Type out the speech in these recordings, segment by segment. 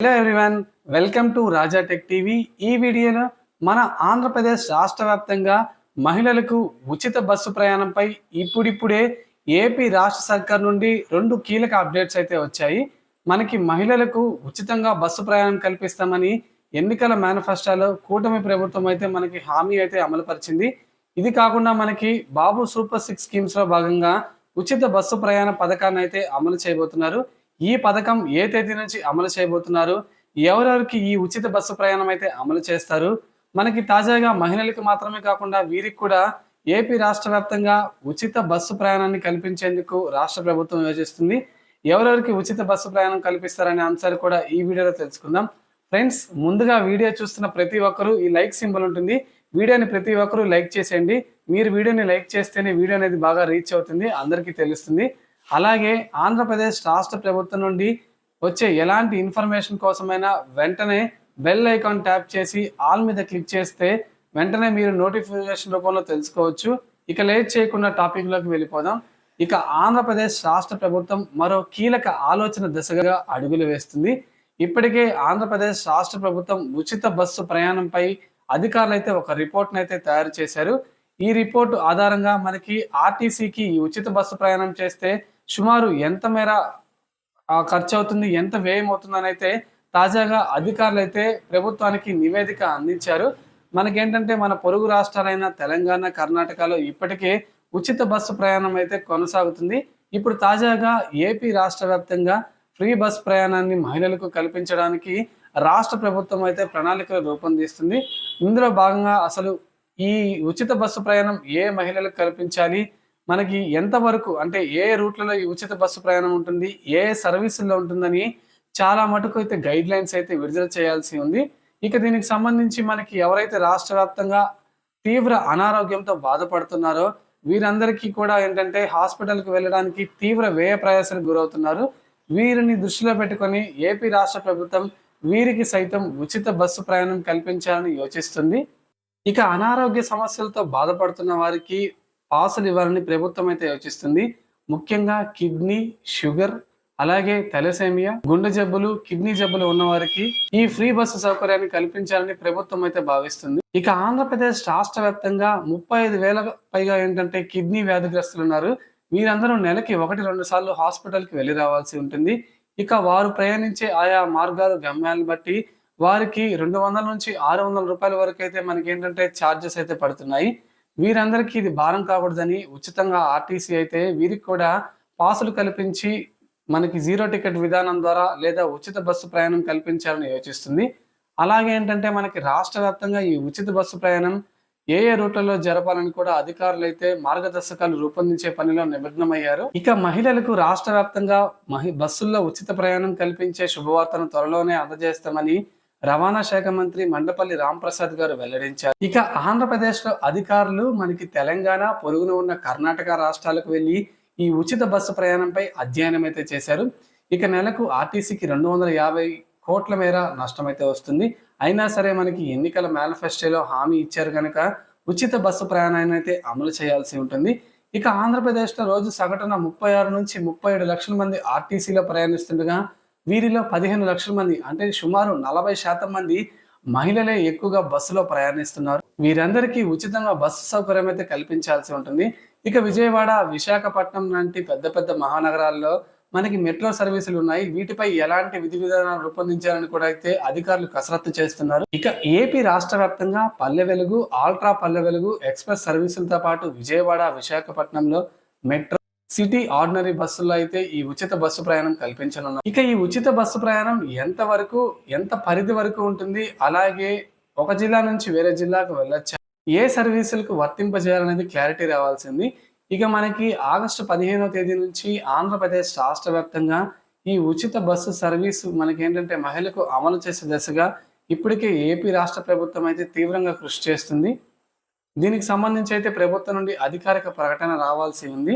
Hello everyone welcome to Raja Tech TV ఈ వీడియోలో మన ఆంధ్రప్రదేశ్ రాష్ట్ర వ్యాప్తంగా మహిళలకు ఉచిత బస్సు ప్రయాణంపై ఇప్పుడిప్పుడే ఏపీ రాష్ట్ర సర్కార్ నుండి రెండు కీలక అప్డేట్స్ అయితే వచ్చాయి. మనకి మహిళలకు ఉచితంగా బస్సు ప్రయాణం కల్పిస్తామని ఎన్నికల మేనిఫెస్టోలో కూటమి ప్రభుత్వం అయితే మనకి హామీ అయితే అమలుపరిచింది. ఇది కాకుండా మనకి బాబు సూపర్ సిక్స్ స్కీమ్స్లో భాగంగా ఉచిత బస్సు ప్రయాణ పథకాన్ని అయితే అమలు చేయబోతున్నారు. ఈ పథకం ఏ తేదీ నుంచి అమలు చేయబోతున్నారు? ఎవరెవరికి ఈ ఉచిత బస్సు ప్రయాణం అయితే అమలు చేస్తారు? మనకి తాజాగా మహిళలకు మాత్రమే కాకుండా వీరికి కూడా ఏపీ రాష్ట్ర వ్యాప్తంగా ఉచిత బస్సు ప్రయాణాన్ని కల్పించేందుకు రాష్ట్ర ప్రభుత్వం యోచిస్తుంది ఎవరెవరికి ఉచిత బస్సు ప్రయాణం కల్పిస్తారనే అంశాలు కూడా ఈ వీడియోలో తెలుసుకుందాం. ఫ్రెండ్స్ ముందుగా వీడియో చూస్తున్న ప్రతి ఒక్కరూ ఈ లైక్ సింబల్ ఉంటుంది. వీడియోని ప్రతి ఒక్కరూ లైక్ చేసేయండి. మీరు వీడియోని లైక్ చేస్తేనే వీడియో అనేది బాగా రీచ్ అవుతుంది అందరికీ తెలుస్తుంది. అలాగే ఆంధ్రప్రదేశ్ రాష్ట్ర ప్రభుత్వం నుండి వచ్చే ఎలాంటి ఇన్ఫర్మేషన్ కోసమైనా వెంటనే బెల్ ఐకాన్ ట్యాప్ చేసి ఆల్ మీద క్లిక్ చేస్తే వెంటనే మీరు నోటిఫికేషన్ రూపంలో తెలుసుకోవచ్చు. ఇక లేట్ చేయకుండా టాపిక్లోకి వెళ్ళిపోదాం. ఇక ఆంధ్రప్రదేశ్ రాష్ట్ర ప్రభుత్వం మరో కీలక ఆలోచన దిశగా అడుగులు వేస్తుంది. ఇప్పటికే ఆంధ్రప్రదేశ్ రాష్ట్ర ప్రభుత్వం ఉచిత బస్సు ప్రయాణంపై అధికారులు అయితే ఒక రిపోర్ట్ని అయితే తయారు చేశారు. ఈ రిపోర్టు ఆధారంగా మనకి ఆర్టీసీకి ఈ ఉచిత బస్సు ప్రయాణం చేస్తే సుమారు ఎంత మేర ఖర్చు అవుతుంది ఎంత వ్యయం అవుతుందని అయితే తాజాగా అధికారులు అయితే ప్రభుత్వానికి నివేదిక అందించారు. మనకేంటంటే మన పొరుగు రాష్ట్రాలైన తెలంగాణ కర్ణాటకలో ఇప్పటికే ఉచిత బస్సు ప్రయాణం అయితే కొనసాగుతుంది. ఇప్పుడు తాజాగా ఏపీ రాష్ట్ర వ్యాప్తంగా ఫ్రీ బస్ ప్రయాణాన్ని మహిళలకు కల్పించడానికి రాష్ట్ర ప్రభుత్వం అయితే ప్రణాళికలు రూపొందిస్తుంది. ఇందులో భాగంగా అసలు ఈ ఉచిత బస్సు ప్రయాణం ఏ మహిళలకు కల్పించాలి? మనకి ఎంతవరకు అంటే ఏ రూట్లలో ఉచిత బస్సు ప్రయాణం ఉంటుంది ఏ సర్వీసుల్లో ఉంటుందని చాలా మటుకు అయితే గైడ్ లైన్స్ అయితే విడుదల చేయాల్సి ఉంది. ఇక దీనికి సంబంధించి మనకి ఎవరైతే రాష్ట్ర వ్యాప్తంగా తీవ్ర అనారోగ్యంతో బాధపడుతున్నారో వీరందరికీ కూడా ఏంటంటే హాస్పిటల్కి వెళ్ళడానికి తీవ్ర వ్యయ ప్రయాసాలకు గురవుతున్నారు. వీరిని దృష్టిలో పెట్టుకొని ఏపీ రాష్ట్ర ప్రభుత్వం వీరికి సైతం ఉచిత బస్సు ప్రయాణం కల్పించాలని యోచిస్తుంది. ఇక అనారోగ్య సమస్యలతో బాధపడుతున్న వారికి ఆశలు ఇవ్వాలని ప్రభుత్వం అయితే యోచిస్తుంది. ముఖ్యంగా కిడ్నీ షుగర్ అలాగే తెలసేమియా గుండె జబ్బులు కిడ్నీ జబ్బులు ఉన్న వారికి ఈ ఫ్రీ బస్సు సౌకర్యాన్ని కల్పించాలని ప్రభుత్వం అయితే భావిస్తుంది. ఇక ఆంధ్రప్రదేశ్ రాష్ట్ర వ్యాప్తంగా ముప్పై ఐదు వేల పైగా ఏంటంటే కిడ్నీ వ్యాధిగ్రస్తులు ఉన్నారు. వీరందరూ నెలకి ఒకటి రెండు సార్లు హాస్పిటల్కి వెళ్ళి రావాల్సి ఉంటుంది. ఇక వారు ప్రయాణించే ఆయా మార్గాలు గమ్యాలను బట్టి వారికి రెండు వందల నుంచి ఆరు వందల రూపాయల వరకు అయితే మనకి ఏంటంటే ఛార్జెస్ అయితే పడుతున్నాయి. వీరందరికీ ఇది భారం కాకూడదని ఉచితంగా ఆర్టీసీ అయితే వీరికి కూడా పాసులు కల్పించి మనకి జీరో టికెట్ విధానం ద్వారా లేదా ఉచిత బస్సు ప్రయాణం కల్పించాలని యోచిస్తుంది. అలాగే ఏంటంటే మనకి రాష్ట్ర వ్యాప్తంగా ఈ ఉచిత బస్సు ప్రయాణం ఏ ఏ రూట్లలో జరపాలని కూడా అధికారులు అయితే మార్గదర్శకాలు రూపొందించే పనిలో నిమగ్నమయ్యారు. ఇక మహిళలకు రాష్ట్ర వ్యాప్తంగా మహి బస్సుల్లో ఉచిత ప్రయాణం కల్పించే శుభవార్తను త్వరలోనే అందజేస్తామని రవాణా శాఖ మంత్రి మండపల్లి రాంప్రసాద్ గారు వెల్లడించారు. ఇక ఆంధ్రప్రదేశ్లో అధికారులు మనకి తెలంగాణ పొరుగున ఉన్న కర్ణాటక రాష్ట్రాలకు వెళ్ళి ఈ ఉచిత బస్సు ప్రయాణంపై అధ్యయనం అయితే చేశారు. ఇక నెలకు ఆర్టీసీకి రెండు వందల యాభై కోట్ల మేర నష్టం అయితే వస్తుంది. అయినా సరే మనకి ఎన్నికల మేనిఫెస్టోలో హామీ ఇచ్చారు కనుక ఉచిత బస్సు ప్రయాణాన్ని అయితే అమలు చేయాల్సి ఉంటుంది. ఇక ఆంధ్రప్రదేశ్లో రోజు సగటున ముప్పై ఆరు నుంచి ముప్పై ఏడు లక్షల మంది ఆర్టీసీలో ప్రయాణిస్తుండగా వీరిలో పదిహేను లక్షల మంది అంటే సుమారు నలభై శాతం మంది మహిళలే ఎక్కువగా బస్సులో ప్రయాణిస్తున్నారు. వీరందరికీ ఉచితంగా బస్సు సౌకర్యం అయితే కల్పించాల్సి ఉంటుంది. ఇక విజయవాడ విశాఖపట్నం లాంటి పెద్ద పెద్ద మహానగరాల్లో మనకి మెట్రో సర్వీసులు ఉన్నాయి. వీటిపై ఎలాంటి విధి విధానాలు రూపొందించాలని కూడా అయితే అధికారులు కసరత్తు చేస్తున్నారు. ఇక ఏపీ రాష్ట్ర వ్యాప్తంగా పల్లె వెలుగు ఆల్ట్రా పల్లె వెలుగు ఎక్స్ప్రెస్ సర్వీసులతో పాటు విజయవాడ విశాఖపట్నంలో మెట్రో సిటీ ఆర్డినరీ బస్సుల్లో అయితే ఈ ఉచిత బస్సు ప్రయాణం కల్పించనున్నారు ఇక ఈ ఉచిత బస్సు ప్రయాణం ఎంత వరకు ఎంత పరిధి వరకు ఉంటుంది? అలాగే ఒక జిల్లా నుంచి వేరే జిల్లాకు వెళ్ళొచ్చా? ఏ సర్వీసులకు వర్తింపజేయాలనేది క్లారిటీ రావాల్సింది. ఇక మనకి ఆగస్టు పదిహేనో తేదీ నుంచి ఆంధ్రప్రదేశ్ రాష్ట్ర వ్యాప్తంగా ఈ ఉచిత బస్సు సర్వీసు మనకి ఏంటంటే మహిళకు అమలు చేసే దశగా ఇప్పటికే ఏపీ రాష్ట్ర ప్రభుత్వం అయితే తీవ్రంగా కృషి చేస్తుంది. దీనికి సంబంధించి అయితే ప్రభుత్వం నుండి అధికారిక ప్రకటన రావాల్సి ఉంది.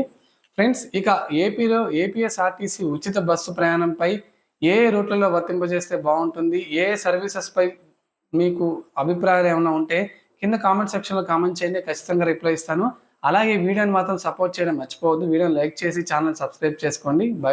ఫ్రెండ్స్ ఇక ఏపీలో ఏపీఎస్ఆర్టీసీ ఉచిత బస్సు ప్రయాణంపై ఏ రూట్లలో వర్తింపజేస్తే బాగుంటుంది ఏ సర్వీసెస్పై సర్వీసెస్ పై మీకు అభిప్రాయాలు ఏమైనా ఉంటే కింద కామెంట్ సెక్షన్లో కామెంట్ చేయండి ఖచ్చితంగా రిప్లై ఇస్తాను. అలాగే వీడియోని మాత్రం సపోర్ట్ చేయడం మర్చిపోవద్దు. వీడియోని లైక్ చేసి ఛానల్ సబ్స్క్రైబ్ చేసుకోండి. బై